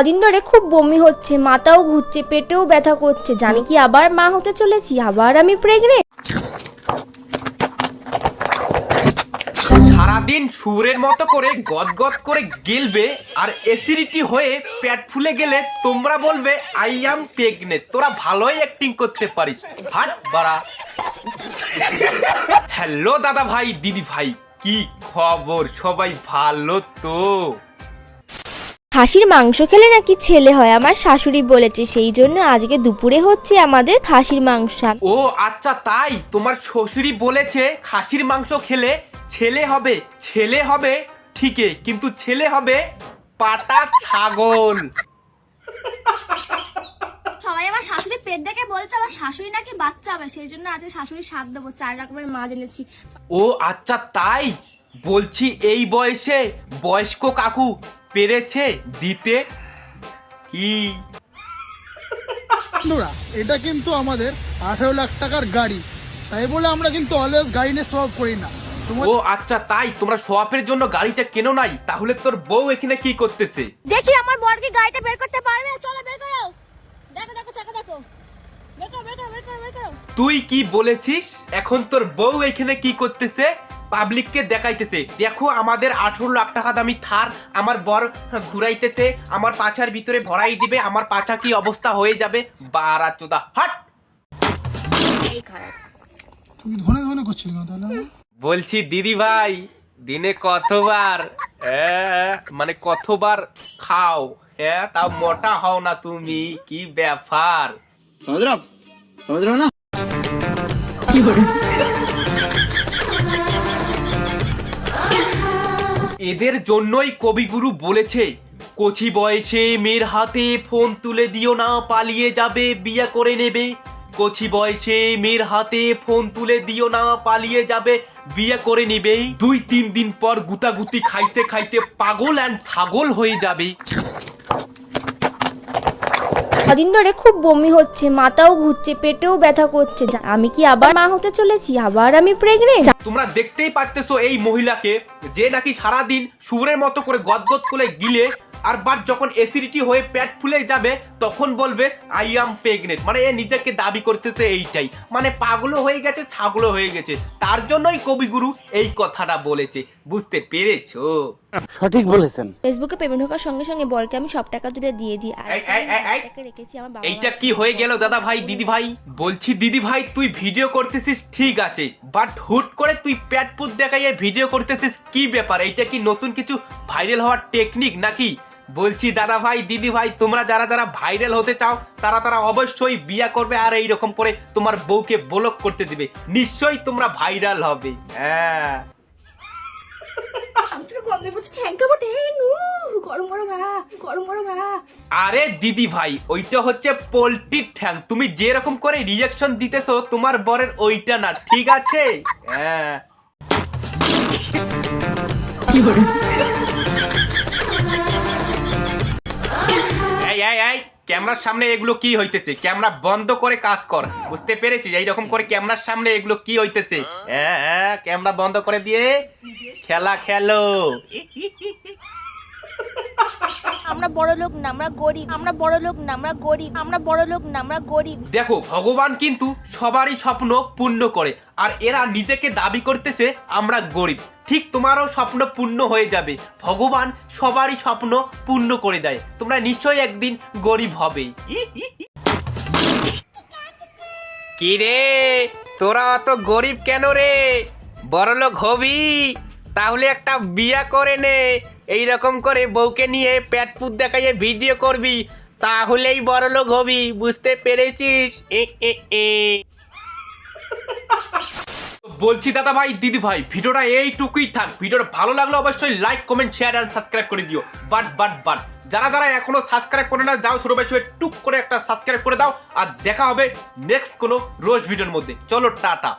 কদিন ধরে খুব বমি হচ্ছে, মাথাও ঘুরছে, পেটেও ব্যথা করছে। জানি কি আবার মা হতে চলেছি, আবার আমি প্রেগনেন্ট সারাদিন সুরের মতো করে গদগদ করে গেলবে আর অ্যাসিডিটি হয়ে পেট ফুলে গেলে তোমরা বলবে আই অ্যাম প্রেগনেন্ট তোরা ভালোই অ্যাক্টিং করতে পারিস। হাট বাড়া। হ্যালো দাদা ভাই, দিদি ভাই, কি খবর? সবাই ভালো তো? খাসির মাংস খেলে নাকি ছেলে হয় আমার শাশুড়ি বলেছে। সেই জন্য আজকে দুপুরে হচ্ছে আমাদের খাসির মাংস। ও আচ্ছা তাই? তোমার শ্বশুরই বলেছে খাসির মাংস খেলে ছেলে হবে ছেলে হবে ঠিকই কিন্তু ছেলে হবে পাটা ছাগল। সবাই আমার শাশুড়ি পেট দেখে বলছে আমার শাশুড়ি নাকি বাচ্চা হবে সেই জন্য আজকে শাশুড়ি স্বাদ দেবো চার রকমের মাছ এনেছি। ও আচ্ছা তাই? বলছি এই বয়সে বয়স্ক কাকু পেরেছে দিতে? কি? বন্ধুরা এটা কিন্তু আমাদের আঠেরো লাখ টাকার গাড়ি। তাই বলে আমরা কিন্তু অলওয়েজ গাড়ি নিয়ে সব করি না। ও আচ্ছা তাই? তোমরা সোয়াপের জন্য গাড়িটা কেনো নাই? তাহলে তোর বউ এখানে কি করতেছে? দেখি আমার বরকে গাড়িটা বের করতে পারবে? চলো বের করো। দেখো দেখো চাকা দেখো। তুই কি বলেছিস? এখন তোর বউ এখানে কি করতেছে? পাবলিককে দেখাইতেছে। দেখো আমাদের আঠেরো লাখ টাকা দামি থার আমার বর ঘুরাইতেছে আমার পাছার ভিতরে ভরাই দিবে আমার পাছা কি অবস্থা হয়ে যাবে? বারা চোদা হাট! তুমি ধনে ধনে করছিলি না তাহলে? বলছি দিদি ভাই দিনে কতবার হ্যাঁ, মানে কতবার খাও? হ্যাঁ তাও মোটা হও না তুমি কি ব্যাপার? সমুদ্র সমুদ্র না? এদের জন্যই কবিগুরু বলেছে, কচি বয়সে মেয়ের হাতে ফোন তুলে দিও না, পালিয়ে যাবে, বিয়া করে নেবে। কচি বয়সে মেয়ের হাতে ফোন তুলে দিও না, পালিয়ে যাবে, বিয়ে করে নেবে। দুই তিন দিন পর গুতাগুতি খাইতে খাইতে পাগল অ্যান্ড ছাগল হয়ে যাবে। কদিন ধরে খুব বমি হচ্ছে, মাথাও ঘুরছে, পেটেও ব্যথা করছে। আমি কি আবার মা হতে চলেছি? আবার আমি প্রেগনেন্ট তোমরা দেখতেই পারতেছো এই মহিলাকে, যে নাকি সারাদিন সুরের মতো করে গদগদ করে গিলে আর বাট যখন অ্যাসিডিটি হয়ে পেট ফুলে যাবে তখন বলবে আই আম প্রেগনেন্ট মানে এ নিজেকে দাবি করতেছে এইটাই। মানে পাগলো হয়ে গেছে ছাগলও হয়ে গেছে। তার জন্যই কবিগুরু এই কথাটা বলেছে। বুঝতে পেরেছ? সঠিক বলেছেন। ফেসবুকে পেমেন্ট হওয়ার সঙ্গে সঙ্গে বরকে আমি সব টাকা তুলে দিয়ে দিই। আর রেখেছি আমার বাবা এইটা কি হয়ে গেল দাদা ভাই দিদি ভাই বলছি দিদি ভাই তুই ভিডিও করতেছিস ঠিক আছে। বাট হুট করে তুই প্যাট পুত দেখাইয়ে ভিডিও করতেছিস কি ব্যাপার? এইটা কি নতুন কিছু? ভাইরাল হওয়ার টেকনিক নাকি? বলছি দাদা ভাই দিদি ভাই তোমরা যারা যারা ভাইরাল হতে চাও তারা তারা অবশ্যই বিয়া করবে আর এই রকম করে তোমার বউকে ব্লক করতে দিবে। নিশ্চয়ই তোমরা ভাইরাল হবে। হ্যাঁ। আরে দিদি ভাই ওইটা হচ্ছে পোল্ট্রির ঠ্যাং। তুমি যেরকম করে রিয়াকশন দিতেছো তোমার বরের ওইটা না ঠিক আছে? হ্যাঁ। ক্যামেরার সামনে এগুলো কি হইতেছে? ক্যামেরা বন্ধ করে কাজ কর। বুঝতে পেরেছি? এইরকম করে ক্যামেরার সামনে এগুলো কি হইতেছে? হ্যাঁ হ্যাঁ ক্যামেরা বন্ধ করে দিয়ে খেলা খেলো। আমরা বড় লোক না, আমরা গরিব। আমরা বড় লোক না, আমরা গরিব। আমরা বড় লোক না, আমরা গরিব। দেখো, ভগবান কিন্তু সবারই স্বপ্ন পূর্ণ করে, আর এরা নিজেকে দাবি করতেছে আমরা গরিব। ঠিক তোমারও স্বপ্ন পূর্ণ হয়ে যাবে। ভগবান সবারই স্বপ্ন পূর্ণ করে দেয়। তোমরা নিশ্চয়ই একদিন গরিব হবে। কি রে তোরা অত গরিব কেন রে? বড়লোক হবি? তাহলে একটা বিয়া করে নে। এই রকম করে বউকে নিয়ে পেট পুত দেখাইয়ে ভিডিও করবি। তাহলেই বড়লোক হবি, বুঝতে পেরেছিস? এ এ এ। বলছি দাদা ভাই দিদি ভাই ভিডিওটা এইটুকুই থাক। ভিডিওটা ভালো লাগলে অবশ্যই লাইক কমেন্ট শেয়ার আর সাবস্ক্রাইব করে দিও। বাট বাট বাট, যারা যারা এখনও সাবস্ক্রাইব করে না, যাও ছোট ভাই টুক করে একটা সাবস্ক্রাইব করে দাও। আর দেখা হবে নেক্সট কোনো রোজ ভিডিওর মধ্যে। চলো, টাটা।